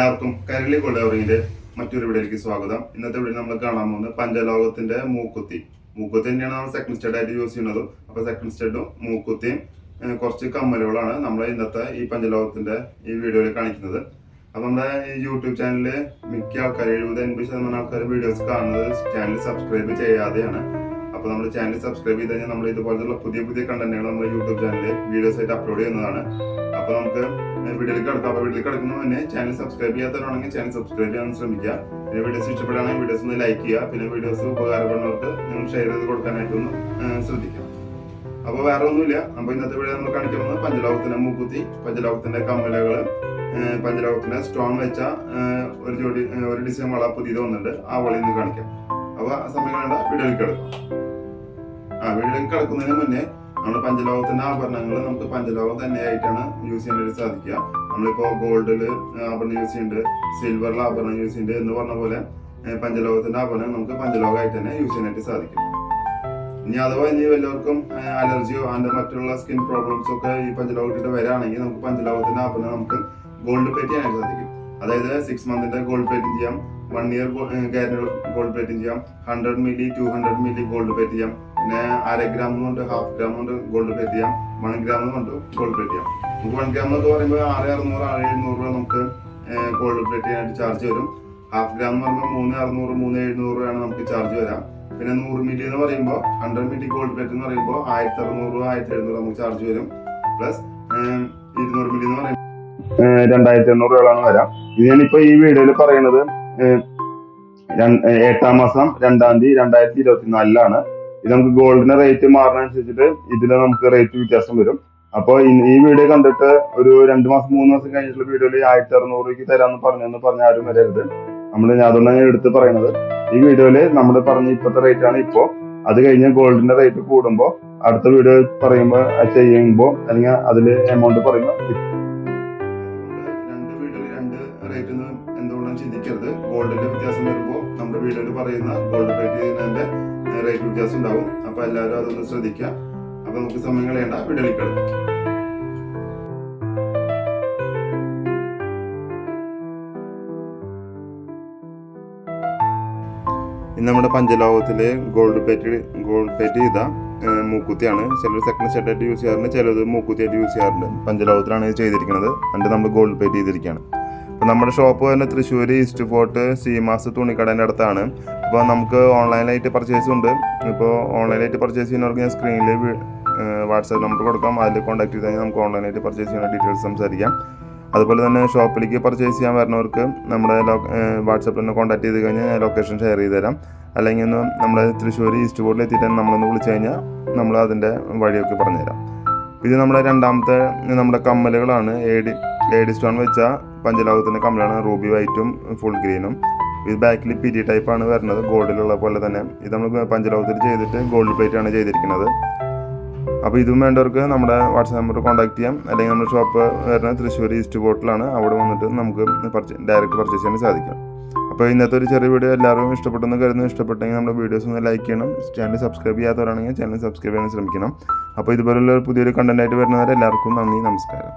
എല്ലാവർക്കും കരളി കൊള്ളവറിന്റെ മറ്റൊരു വീഡിയോയിലേക്ക് സ്വാഗതം. ഇന്നത്തെ വീഡിയോ നമ്മൾ കാണാൻ പോകുന്നത് പഞ്ചലോകത്തിന്റെ മൂക്കുത്തി. മൂക്കുത്തി തന്നെയാണ് നമ്മൾ സെക്കൻഡ് സ്റ്റഡ് ആയിട്ട് യൂസ് ചെയ്യുന്നത്. അപ്പൊ സെക്കൻഡ് സ്റ്റെഡും മൂക്കുത്തിയും കുറച്ച് കമ്മലുകളാണ് നമ്മൾ ഇന്നത്തെ ഈ പഞ്ചലോകത്തിന്റെ ഈ വീഡിയോയിൽ കാണിക്കുന്നത്. അപ്പൊ നമ്മുടെ യൂട്യൂബ് ചാനലിൽ മിക്ക ആൾക്കാർ എഴുപത് എൺപത് ശതമാനം ആൾക്കാർ വീഡിയോസ് കാണുന്നത് ചാനൽ സബ്സ്ക്രൈബ് ചെയ്യാതെയാണ്. അപ്പൊ നമ്മുടെ ചാനൽ സബ്സ്ക്രൈബ് ചെയ്ത് കഴിഞ്ഞാൽ നമ്മൾ ഇതുപോലത്തുള്ള പുതിയ പുതിയ കണ്ടന്റുകൾ നമ്മുടെ യൂട്യൂബ് ചാനലിൽ വീഡിയോസ് ആയിട്ട് അപ്ലോഡ് ചെയ്യുന്നതാണ്. അപ്പോൾ നമുക്ക് വീഡിയോയിലേക്ക് കിടക്കാം. അപ്പോൾ വീഡിയോയിൽ കിടക്കുന്ന തന്നെ ചാനൽ സബ്സ്ക്രൈബ് ചെയ്യാത്തവരാണെങ്കിൽ ചാനൽ സബ്സ്ക്രൈബ് ചെയ്യാൻ ശ്രമിക്കുക. പിന്നെ വീഡിയോസ് ഇഷ്ടപ്പെടുകയാണെങ്കിൽ വീഡിയോസ് ഒന്ന് ലൈക്ക് ചെയ്യുക. പിന്നെ വീഡിയോസ് ഉപകാരപ്പെടുന്നവർക്ക് നിങ്ങൾ ഷെയർ ചെയ്ത് കൊടുക്കാനായിട്ടൊന്ന് ശ്രദ്ധിക്കാം ശ്രദ്ധിക്കുക. അപ്പോൾ വേറെ ഒന്നുമില്ല. അപ്പോൾ ഇന്നത്തെ വീഡിയോ നമ്മൾ കാണിക്കുന്നത് പഞ്ചലോകത്തിന്റെ മൂക്കുത്തി പഞ്ചലോകത്തിന്റെ കമ്മലകൾ പഞ്ചലോകത്തിന്റെ സ്ട്രോങ് വെച്ച ഒരു ജോഡി ഒരു ഡിസൈൻ വള പുതിയത് വന്നിട്ടുണ്ട്. ആ വളയിൽ നിന്ന് കാണിക്കാം. അപ്പോൾ ആ സമയം വീഡിയോയിലേക്ക് കിടക്കാം. ആ വീഡിയോയിലേക്ക് കിടക്കുന്നതിന് മുന്നേ നമ്മുടെ പഞ്ചലോകത്തിന്റെ ആഭരണങ്ങൾ നമുക്ക് പഞ്ചലോകം തന്നെയായിട്ടാണ് യൂസ് ചെയ്യാനായിട്ട് സാധിക്കുക. നമ്മളിപ്പോ ഗോൾഡിൽ ആഭരണം യൂസ് ചെയ്യുന്നുണ്ട് സിൽവറിൽ ആഭരണം യൂസ് ചെയ്യുന്നുണ്ട് എന്ന് പറഞ്ഞ പോലെ പഞ്ചലോകത്തിന്റെ ആഭരണം നമുക്ക് പഞ്ചലോകമായിട്ട് തന്നെ യൂസ് ചെയ്യാനായിട്ട് സാധിക്കും. ഇനി അഥവാ ഇനി വല്ലവർക്കും അലർജിയോ അതിന്റെ മറ്റുള്ള സ്കിൻ പ്രോബ്ലംസ് ഒക്കെ ഈ പഞ്ചലോകത്തിന്റെ വരാണെങ്കിൽ നമുക്ക് പഞ്ചലോകത്തിന്റെ ആഭരണം നമുക്ക് ഗോൾഡ് പ്ലേറ്റ് ചെയ്യാനായിട്ട് സാധിക്കും. അതായത് സിക്സ് മന്തിന്റെ ഗോൾഡ് പ്ലേറ്റ് ചെയ്യാം. One year guarantee gold plating ചെയ്യാം. Hundred milli two hundred milli gold plate ചെയ്യാം. പിന്നെ അര ഗ്രാം കൊണ്ട് ഹാഫ് ഗ്രാം കൊണ്ട് ഗോൾഡ് പ്ലേറ്റ് ചെയ്യാം. വൺ ഗ്രാം കൊണ്ട് ഗോൾഡ് പ്ലേറ്റ് ചെയ്യാം. നമുക്ക് വൺ ഗ്രാം എന്നൊക്കെ പറയുമ്പോൾ ആറ് അറുന്നൂറ് ആറ് എഴുന്നൂറ് രൂപ നമുക്ക് ഗോൾഡ് പ്ലേറ്റ് ചെയ്യാനായിട്ട് ചാർജ് വരും. ഹാഫ് ഗ്രാം എന്ന് പറയുമ്പോൾ മൂന്ന് അറുന്നൂറ് മൂന്ന് എഴുന്നൂറ് രൂപയാണ് നമുക്ക് ചാർജ് വരാം. പിന്നെ നൂറ് മില്ലി എന്ന് പറയുമ്പോൾ ഹൺഡ്രഡ് മില്ലി ഗോൾഡ് പ്ലേറ്റ് എന്ന് പറയുമ്പോൾ ആയിരത്തി അറുന്നൂറ് രൂപ ആയിരത്തി എഴുന്നൂറ് നമുക്ക് ചാർജ് വരും. പ്ലസ് ഇരുന്നൂറ് മില്ലി എന്ന് പറയുമ്പോൾ രണ്ടായിരത്തി എണ്ണൂറ് രൂപയാണ് വരാം. ഇത് ഞാനിപ്പോൾ ഈ വീഡിയോയിൽ പറയുന്നത് എട്ടാം മാസം രണ്ടാം തീയതി രണ്ടായിരത്തി ഇരുപത്തിനാലിലാണ്. ഇത് നമുക്ക് ഗോൾഡിന് റേറ്റ് മാറുന്നതനുസരിച്ചിട്ട് ഇതിൽ നമുക്ക് റേറ്റ് വ്യത്യാസം വരും. അപ്പോൾ ഈ വീഡിയോ കണ്ടിട്ട് ഒരു രണ്ട് മാസം മൂന്ന് മാസം കഴിഞ്ഞിട്ടുള്ള വീഡിയോയിൽ ആയിരത്തി അറുന്നൂറ് രൂപയ്ക്ക് തരാമെന്ന് പറഞ്ഞെന്ന് പറഞ്ഞ ആരും വരരുത്. നമ്മൾ അതുകൊണ്ടാണ് ഞാൻ എടുത്ത് പറയുന്നത് ഈ വീഡിയോയിൽ നമ്മൾ പറഞ്ഞ ഇപ്പോഴത്തെ റേറ്റ് ആണ് ഇപ്പോൾ അത് കഴിഞ്ഞ് ഗോൾഡിന്റെ റേറ്റ് കൂടുമ്പോൾ അടുത്ത വീഡിയോ പറയുമ്പോൾ ചെയ്യുമ്പോൾ അല്ലെങ്കിൽ അതിൽ എമൗണ്ട് പറയുമ്പോൾ രണ്ട് വീഡിയോയിൽ രണ്ട് റേറ്റ് എന്തുകൊണ്ടാണ് ചിന്തിക്കരുത്? ഗോൾഡിന്റെ വ്യത്യാസം വരുമ്പോൾ നമ്മുടെ വീഡിയോയിൽ പറയുന്ന ഗോൾഡ് റേറ്റ് ചെയ്യുന്നതിന്റെ റേറ്റ് വ്യത്യാസം ഉണ്ടാവും. അപ്പൊ എല്ലാവരും അതൊന്ന് ശ്രദ്ധിക്കുക. അപ്പൊ നമുക്ക് സമയം കളയേണ്ട കിടക്കാം. ഇന്ന് നമ്മുടെ പഞ്ചലോകത്തിലെ ഗോൾഡ് പ്ലേറ്റ് ഗോൾഡ് പ്ലേറ്റ് ചെയ്ത മൂക്കുത്തിയാണ്. ചിലർ സെക്കൻഡ് സെറ്റായിട്ട് യൂസ് ചെയ്യാറുണ്ട് ചിലത് മൂക്കുത്തിയായിട്ട് യൂസ് ചെയ്യാറുണ്ട്. പഞ്ചലോകത്തിലാണ് ഇത് ചെയ്തിരിക്കുന്നത്. എന്നിട്ട് നമ്മൾ ഗോൾഡ് പ്ലേറ്റ് ചെയ്തിരിക്കുകയാണ്. അപ്പോൾ നമ്മുടെ ഷോപ്പ് തന്നെ തൃശ്ശൂർ ഈസ്റ്റ് ഫോർട്ട് സീമാസ് തുണിക്കടേന്റെ അടുത്താണ്. അപ്പോൾ നമുക്ക് ഓൺലൈനായിട്ട് പർച്ചേസ് ഉണ്ട്. ഇപ്പോൾ ഓൺലൈനായിട്ട് പർച്ചേസ് ചെയ്യുന്നവർക്ക് ഞാൻ സ്ക്രീനിൽ വാട്സാപ്പ് നമ്പർ കൊടുക്കാം. അതിൽ കോൺടാക്ട് ചെയ്താൽ നമുക്ക് ഓൺലൈനായിട്ട് പർച്ചേസ് ചെയ്യുന്ന ഡീറ്റെയിൽസ് സംസാരിക്കാം. അതുപോലെ തന്നെ ഷോപ്പിലേക്ക് പർച്ചേസ് ചെയ്യാൻ വരുന്നവർക്ക് നമ്മുടെ വാട്സാപ്പിൽ തന്നെ കോൺടാക്ട് ചെയ്ത് കഴിഞ്ഞാൽ ഞാൻ ലൊക്കേഷൻ ഷെയർ ചെയ്ത് തരാം. അല്ലെങ്കിൽ ഒന്ന് നമ്മുടെ തൃശ്ശൂർ ഈസ്റ്റ് ബോർഡിൽ എത്തിയിട്ട് നമ്മളൊന്ന് വിളിച്ചു കഴിഞ്ഞാൽ നമ്മൾ അതിന്റെ വഴിയൊക്കെ പറഞ്ഞുതരാം. ഇത് നമ്മുടെ രണ്ടാമത്തെ നമ്മുടെ കമ്മലുകളാണ്. ഏഡി ഏഡി സ്റ്റോൺ വെച്ച പഞ്ചലോകത്തിന്റെ കമ്മലാണ് റൂബി വൈറ്റും ഫുൾ ഗ്രീനും. ഇത് ബാക്കിൽ പിരി ടൈപ്പാണ് വരുന്നത് ഗോൾഡിലുള്ള പോലെ തന്നെ. ഇത് നമ്മൾ പഞ്ചലോകത്തിൽ ചെയ്തിട്ട് ഗോൾഡ് പ്ലേറ്റ് ആണ് ചെയ്തിരിക്കുന്നത്. അപ്പോൾ ഇതും വേണ്ടവർക്ക് നമ്മുടെ വാട്സാപ്പ് നമ്പർ കോൺടാക്ട് ചെയ്യാം. അല്ലെങ്കിൽ നമ്മുടെ ഷോപ്പ് വരുന്നത് തൃശ്ശൂർ ഈസ്റ്റ് ബോട്ടിലാണ് അവിടെ വന്നിട്ട് നമുക്ക് ഡയറക്റ്റ് പർച്ചേസ് ചെയ്യാൻ സാധിക്കും. അപ്പോൾ ഇന്നത്തെ ഒരു ചെറിയ വീഡിയോ എല്ലാവരും ഇഷ്ടപ്പെട്ടെന്ന് കരുതുന്നു. ഇഷ്ടപ്പെട്ടെങ്കിൽ നമ്മുടെ വീഡിയോസ് ഒന്ന് ലൈക്ക് ചെയ്യണം. ചാനൽ സബ്സ്ക്രൈബ് ചെയ്യാത്തവരാണെങ്കിൽ ചാനൽ സബ്സ്ക്രൈബ് ചെയ്യാൻ ശ്രമിക്കണം. അപ്പോൾ ഇതുപോലുള്ള പുതിയൊരു കണ്ടന്റായിട്ട് വരുന്നവരെ എല്ലാവർക്കും നന്ദി നമസ്കാരം.